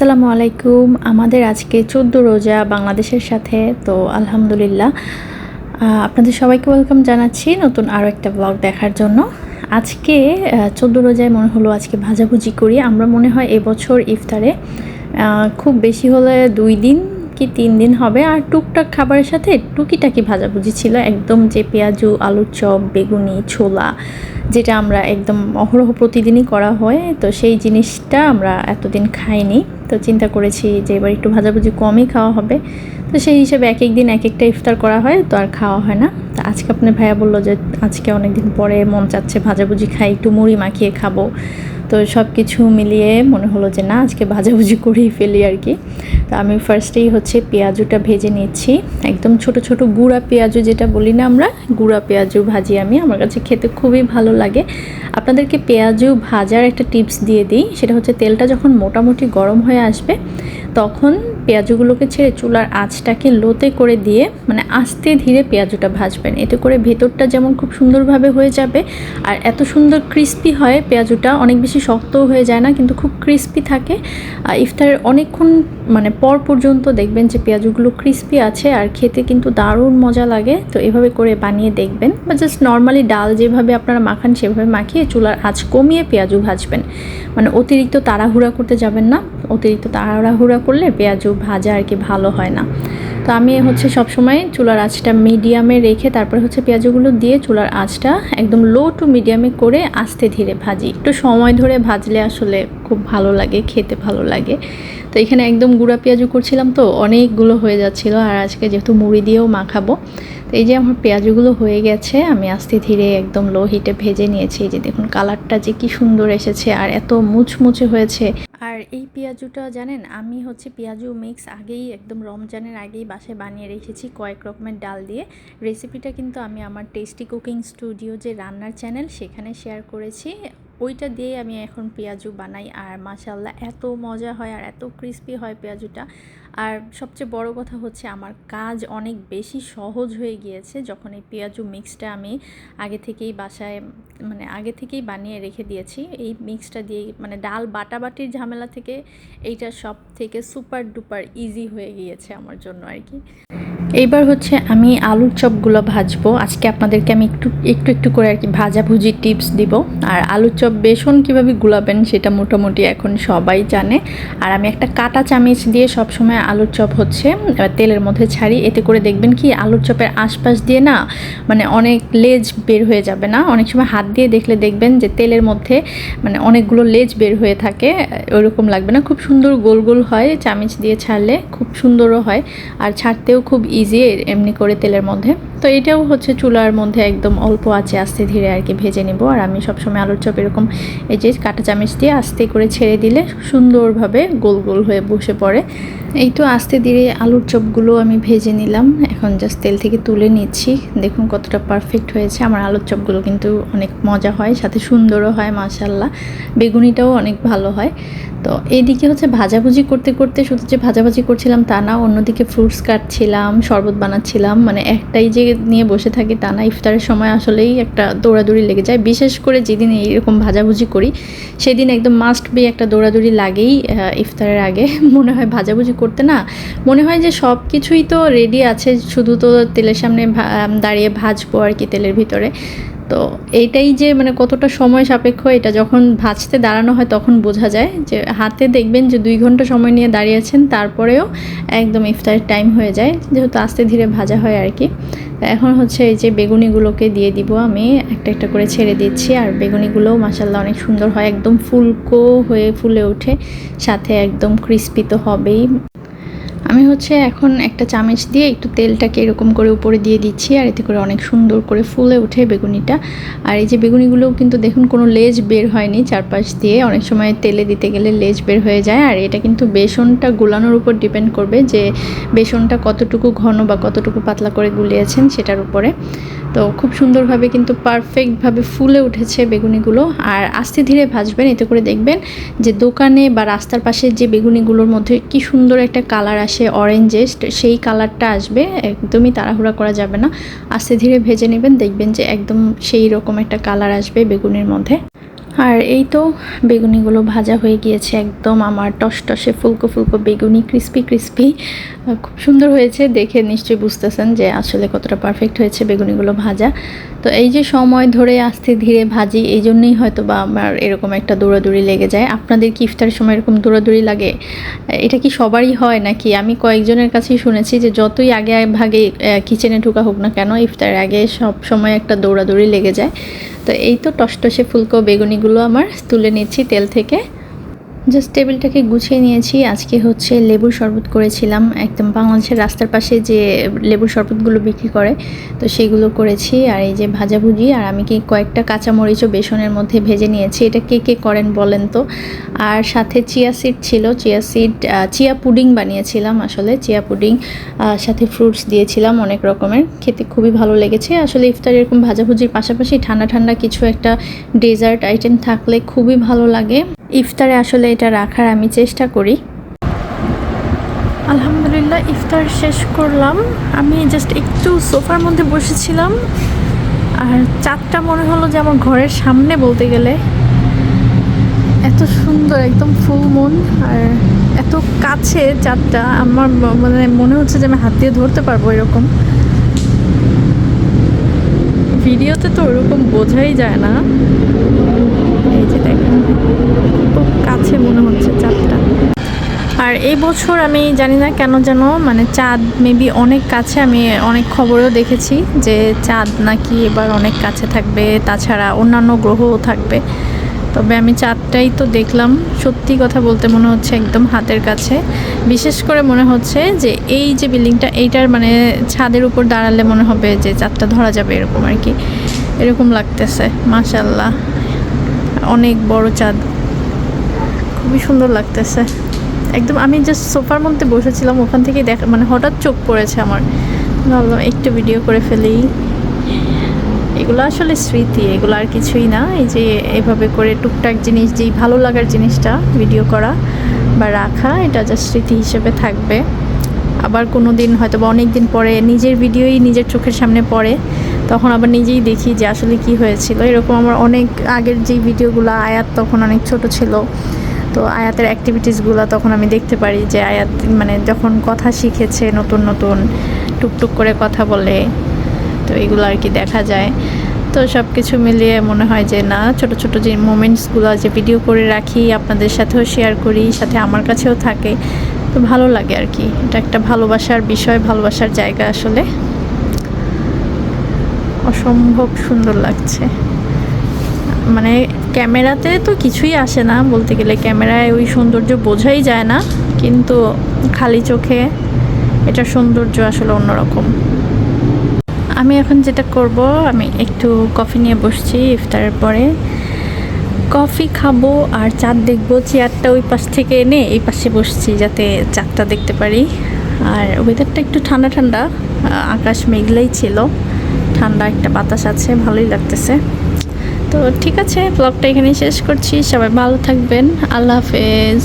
আসসালামু আলাইকুম। আমাদের আজকে চোদ্দ রোজা বাংলাদেশের সাথে, তো আলহামদুলিল্লাহ। আপনাদের সবাইকে ওয়েলকাম জানাচ্ছি নতুন আরও একটা ব্লগ দেখার জন্য। আজকে চোদ্দ রোজায় মনে হলো আজকে ভাজাভুজি করি। আমরা মনে হয় এবছর ইফতারে খুব বেশি হলে দুই দিন কি তিন দিন হবে? আর টুকটাক খাবারের সাথে টুকিটাকি ভাজাভুজি ছিল। একদম যে পেঁয়াজু, আলুর চপ, বেগুনি, ছোলা, যেটা আমরা একদম অহরহ প্রতিদিনই করা হয়, তো সেই জিনিসটা আমরা এতদিন খাইনি। তো চিন্তা করেছি যে এবার একটু ভাজাভুজি কমই খাওয়া হবে। তো সেই হিসেবে এক এক দিন এক একটা ইফতার করা হয়, তো আর খাওয়া হয় না। তো আজকে আপনার ভাইয়া বলল যে আজকে অনেক দিন পরে মন চাচ্ছে ভাজাভুজি খাই, একটু মুড়ি মাখিয়ে খাব। তো সব কিছু মিলিয়ে মনে হলো যে না, আজকে ভাজাভুজি করেই ফেলি আর কি। তো আমি ফার্স্টেই হচ্ছে পেঁয়াজুটা ভেজে নিচ্ছি। একদম ছোট ছোট গুঁড়া পেঁয়াজু যেটা বলি না আমরা, গুঁড়া পেঁয়াজু ভাজি আমি, আমার কাছে খেতে খুবই ভালো লাগে। আপনাদেরকে পেঁয়াজু ভাজার একটা টিপস দিয়ে দিই, সেটা হচ্ছে তেলটা যখন মোটামুটি গরম হয়ে আসবে তখন পেঁয়াজগুলোকে ছেড়ে চুলার আঁচটাকে লোতে করে দিয়ে মানে আস্তে ধীরে পেঁয়াজুটা ভাজবেন। এতে করে ভেতরটা যেমন খুব সুন্দরভাবে হয়ে যাবে আর এত সুন্দর ক্রিস্পি হয়, পেঁয়াজুটা অনেক বেশি শক্তও হয়ে যায় না, কিন্তু খুব ক্রিস্পি থাকে। ইফতারের অনেকক্ষণ মানে পর পর্যন্ত দেখবেন যে পেঁয়াজগুলো ক্রিস্পি আছে আর খেতে কিন্তু দারুণ মজা লাগে। তো এভাবে করে বানিয়ে দেখবেন বা জাস্ট নর্মালি ডাল যেভাবে আপনারা মাখান সেভাবে মাখিয়ে চুলার আঁচ কমিয়ে পেঁয়াজু ভাজবেন। মানে অতিরিক্ত তাড়াহুড়া করতে যাবেন না, অতিরিক্ত তাড়াহুড়া করলে পেঁয়াজু ভাজা আর কি ভালো হয় না। তো আমি হচ্ছে সবসময় চুলার আঁচটা মিডিয়ামে রেখে তারপরে হচ্ছে পেঁয়াজগুলো দিয়ে চুলার আঁচটা একদম লো টু মিডিয়ামে করে আস্তে ধীরে ভাজি। একটু সময় ধরে ভাজলে আসলে খুব ভালো লাগে, খেতে ভালো লাগে। তো এখানে একদম গুঁড়া পেঁয়াজু করছিলাম তো, অনেকগুলো হয়ে যাচ্ছিল। আর আজকে যেহেতু মুড়ি দিয়েও মাখাবো তো এই যে আমার পেঁয়াজগুলো হয়ে গেছে, আমি আস্তে ধীরে একদম লো হিটে ভেজে নিয়েছি। এই যে দেখুন, কালারটা যে কি সুন্দর এসেছে আর এত মুচমুচে হয়েছে। আর এই পেঁয়াজুটা জানেন, আমি হচ্ছে পেঁয়াজু মিক্স আগেই একদম রমজানের আগেই বাসায় বানিয়ে রেখেছি কয়েক রকমের ডাল দিয়ে। রেসিপিটা কিন্তু আমি আমার টেস্টি কুকিং স্টুডিও যে রান্নার চ্যানেল সেখানে শেয়ার করেছি। ওইটা দিয়ে আমি এখন পেঁয়াজু বানাই। আর মাশাল্লাহ এত মজা হয় আর এত ক্রিস্পি হয় পেঁয়াজুটা। আর সবচেয়ে বড় কথা হচ্ছে আমার কাজ অনেক বেশি সহজ হয়ে গিয়েছে যখন এই পেঁয়াজু মিক্সটা আমি আগে থেকেই বাসায় মানে আগে থেকেই বানিয়ে রেখে দিয়েছি। এই মিক্সটা দিয়ে মানে ডাল বাটাবাটির ঝামেলা থেকে এইটা সব থেকে সুপার ডুপার ইজি হয়ে গিয়েছে আমার জন্য আর কি। এইবার হচ্ছে আমি আলুর চপগুলো ভাজবো। আজকে আপনাদেরকে আমি একটু একটু একটু করে আর কি ভাজাভুজি টিপস দিব। আর আলুর চপ বেসন কীভাবে গুলাবেন সেটা মোটামুটি এখন সবাই জানে। আর আমি একটা কাটা চামিচ দিয়ে সব সময় আলুর চপ হচ্ছে তেলের মধ্যে ছাড়ি এতে করে দেখবেন কি আলুর চপের আশপাশ দিয়ে না মানে অনেক লেজ বের হয়ে যাবে না। অনেক সময় হাত দিয়ে দেখলে দেখবেন যে তেলের মধ্যে মানে অনেকগুলো লেজ বের হয়ে থাকে, ওরকম লাগবে না। খুব সুন্দর গোল গোল হয় চামিচ দিয়ে ছাড়লে, খুব সুন্দরও হয়। আর ছাড়তেও খুব ইজি এমনি করে তেলের মধ্যে তো এটাও হচ্ছে চুলার মধ্যে একদম অল্প আছে, আস্তে ধীরে আর কি ভেজে নেব। আর আমি সবসময় আলুর চপ এরকম এই যে কাঁটা চামচ দিয়ে আস্তে করে ছেড়ে দিলে সুন্দরভাবে গোল গোল হয়ে বসে পড়ে। এই তো আস্তে ধীরে আলুর চপগুলো আমি ভেজে নিলাম। এখন জাস্ট তেল থেকে তুলে নিচ্ছি। দেখুন কতটা পারফেক্ট হয়েছে। আমার আলুর চপগুলো কিন্তু অনেক মজা হয়, সাথে সুন্দরও হয় মাশাল্লাহ বেগুনিটাও অনেক ভালো হয়। তো এইদিকে হচ্ছে ভাজাভুজি করতে করতে শুধু যে ভাজাভাজি করছিলাম তা না, অন্যদিকে ফ্রুটস কাটছিলাম, শরবত বানাচ্ছিলাম। মানে একটাই যে নিয়ে বসে থাকি তা না ইফতারের সময় আসলেই একটা দৌড়াদৌড়ি লেগে যায়। বিশেষ করে যেদিন এইরকম ভাজাভুজি করি, সেদিন একদম মাস্ট বি একটা দৌড়াদৌড়ি লাগেই ইফতারের আগে। মনে হয় ভাজাভুজি করতে না, মনে হয় যে সব কিছুই তো রেডি আছে, শুধু তো তেলের সামনে দাঁড়িয়ে ভাজবো আর কি তেলের ভিতরে। তো এইটাই যে মানে কতটা সময় সাপেক্ষ, এটা যখন ভাজতে দাঁড়ানো হয় তখন বোঝা যায় যে হাতে দেখবেন যে দুই ঘণ্টা সময় নিয়ে দাঁড়িয়েছেন তারপরেও একদম ইফতারের টাইম হয়ে যায়, যেহেতু আস্তে ধীরে ভাজা হয় আর কি। এখন হচ্ছে এই যে বেগুনিগুলোকে দিয়ে দিব আমি। একটা একটা করে ছেড়ে দিচ্ছি। আর বেগুনিগুলোও মাসাল্লাহ অনেক সুন্দর হয়। একদম ফুলকো হয়ে ফুলে ওঠে। সাথে একদম ক্রিস্পি তো হবেই। আমি হচ্ছে এখন একটা চামচ দিয়ে একটু তেলটাকে এরকম করে উপরে দিয়ে দিচ্ছি, আর এতে করে অনেক সুন্দর করে ফুলে ওঠে বেগুনিটা। আর এই যে বেগুনিগুলোও কিন্তু দেখুন কোনো লেজ বের হয়নি, চারপাশ দিয়ে অনেক সময় তেলে দিতে গেলে লেজ বের হয়ে যায়। আর এটা কিন্তু বেসনটা গুলানোর উপর ডিপেন্ড করবে যে বেসনটা কতটুকু ঘন বা কতটুকু পাতলা করে গুলিয়েছেন সেটার উপরে। তো খুব সুন্দরভাবে কিন্তু পারফেক্টভাবে ফুলে উঠেছে বেগুনিগুলো, আর আস্তে ধীরে ভাজবেন। এতে করে দেখবেন যে দোকানে বা রাস্তার পাশে যে বেগুনিগুলোর মধ্যে কি সুন্দর একটা কালার আসে অরেঞ্জেস সেই কালারটা আসবে, একদমই তাড়াহুড়া করা যাবে না। আস্তে ধীরে ভেজে নেবেন, দেখবেন যে একদম সেই রকম একটা কালার আসবে বেগুনের মধ্যে। আর এই তো বেগুনিগুলো ভাজা হয়ে গিয়েছে একদম আমার টসটসে ফুলকো ফুলকো বেগুনি ক্রিস্পি ক্রিস্পি খুব সুন্দর হয়েছে, দেখে নিশ্চয়ই বুঝতেছেন যে আসলে কতটা পারফেক্ট হয়েছে বেগুনিগুলো ভাজা। তো এই যে সময় ধরে আস্তে ধীরে ভাজি, এই জন্যই হয়তো বা আমার এরকম একটা দৌড়াদৌড়ি লেগে যায়। আপনাদের কি ইফতারের সময় এরকম দৌড়াদৌড়ি লাগে? এটা কি সবারই হয় নাকি? আমি কয়েকজনের কাছেই শুনেছি যে যতই আগে ভাগে কিচেনে ঢুকা হোক না কেন, ইফতারের আগে সব সময় একটা দৌড়াদৌড়ি লেগে যায়। তো এই তো টসটসে ফুলকো বেগুনিগুলো আমার তুলে নিচ্ছি তেল থেকে। জাস্ট টেবিলটাকে গুছিয়ে নিয়েছি। আজকে হচ্ছে লেবুর শরবত করেছিলাম। একদম বাংলাদেশের রাস্তার পাশে যে লেবুর শরবতগুলো বিক্রি করে, তো সেইগুলো করেছি। আর এই যে ভাজাভুজি আর আমি কি কয়েকটা কাঁচামরিচও বেসনের মধ্যে ভেজে নিয়েছি। এটা কে কে করেন বলেন তো? আর সাথে চিয়া সিড ছিল। চিয়া সিড চিয়া পুডিং বানিয়েছিলাম আসলে। চিয়া পুডিং সাথে ফ্রুটস দিয়েছিলাম অনেক রকমের। খেতে খুবই ভালো লেগেছে। আসলে ইফতার এরকম ভাজাভুজির পাশাপাশি ঠান্ডা ঠান্ডা কিছু একটা ডেজার্ট আইটেম থাকলে খুবই ভালো লাগে। ইফতারে আসলে এটা রাখার আমি চেষ্টা করি। আলহামদুলিল্লাহ, ইফতার শেষ করলাম। আমি জাস্ট একটু সোফার মধ্যে বসেছিলাম। আর চাঁদটা মনে হলো যে আমার ঘরের সামনে বলতে গেলে। এত সুন্দর, একদম ফুল মন। আর এত কাছে চাঁদটা, আমার মানে মনে হচ্ছে যে আমি হাত দিয়ে ধরতে পারব এরকম। ভিডিওতে তো ওরকম বোঝাই যায় না। যে দেখেন, খুব কাছে মনে হচ্ছে চাঁদটা। আর এই বছর আমি জানি না কেন যেন মানে চাঁদ মেবি অনেক কাছে আমি অনেক খবরেও দেখেছি যে চাঁদ নাকি এবার অনেক কাছে থাকবে, তাছাড়া অন্যান্য গ্রহও থাকবে। তবে আমি চাঁদটাই তো দেখলাম, সত্যি কথা বলতে মনে হচ্ছে একদম হাতের কাছে। বিশেষ করে মনে হচ্ছে যে এই যে বিল্ডিংটা, এইটার মানে ছাদের উপর দাঁড়ালে মনে হবে যে চাঁদটা ধরা যাবে এরকম আর কি। এরকম লাগতেছে মাশাল্লাহ অনেক বড় চাঁদ। খুবই সুন্দর লাগতেছে। একদম আমি জাস্ট সোফার মধ্যে বসেছিলাম, ওখান থেকে দেখা মানে হঠাৎ চোখ পড়েছে আমার। ভাবলাম একটু ভিডিও করে ফেলি। এগুলো আসলে স্মৃতি, এগুলো আর কিছুই না। এই যে এভাবে করে টুকটাক জিনিস, যেই ভালো লাগার জিনিসটা ভিডিও করা বা রাখা, এটা জাস্ট স্মৃতি হিসেবে থাকবে। আবার কোনো দিন হয়তো বা অনেক দিন পরে নিজের ভিডিওই নিজের চোখের সামনে পড়ে, তখন আবার নিজেই দেখি যে আসলে কি হয়েছিল। এরকম আমার অনেক আগের যেই ভিডিওগুলো, আয়াত তখন অনেক ছোট ছিল। তো আয়াতের অ্যাক্টিভিটিসগুলো তখন আমি দেখতে পারি যে আয়াত মানে যখন কথা শিখেছে, নতুন নতুন টুকটুক করে কথা বলে, তো এগুলো আর কি দেখা যায়। তো সব কিছু মিলিয়ে মনে হয় যে না, ছোট ছোট যে মোমেন্টসগুলো যে ভিডিও করে রাখি, আপনাদের সাথেও শেয়ার করি, সাথে আমার কাছেও থাকে। তো ভালো লাগে আর কি। এটা একটা ভালোবাসার বিষয়, ভালোবাসার জায়গা আসলে। অসম্ভব সুন্দর লাগছে। মানে ক্যামেরাতে তো কিছুই আসে না বলতে গেলে। ক্যামেরায় ওই সৌন্দর্য বোঝাই যায় না, কিন্তু খালি চোখে এটার সৌন্দর্য আসলে অন্যরকম। আমি এখন যেটা করব, আমি একটু কফি নিয়ে বসছি ইফতারের পরে। কফি খাব আর চাঁদ দেখব, চেয়ারটা ওই পাশ থেকে এনে এই পাশে বসছি যাতে চাঁদটা দেখতে পারি। আর ওয়েদারটা একটু ঠান্ডা ঠান্ডা আকাশ মেঘলাই ছিল, ঠান্ডা একটা বাতাস আছে, ভালোই লাগতেছে। তো ঠিক আছে ব্লগটা এখানে শেষ করছি, সবাই ভালো থাকবেন, আল্লাহ হাফেজ।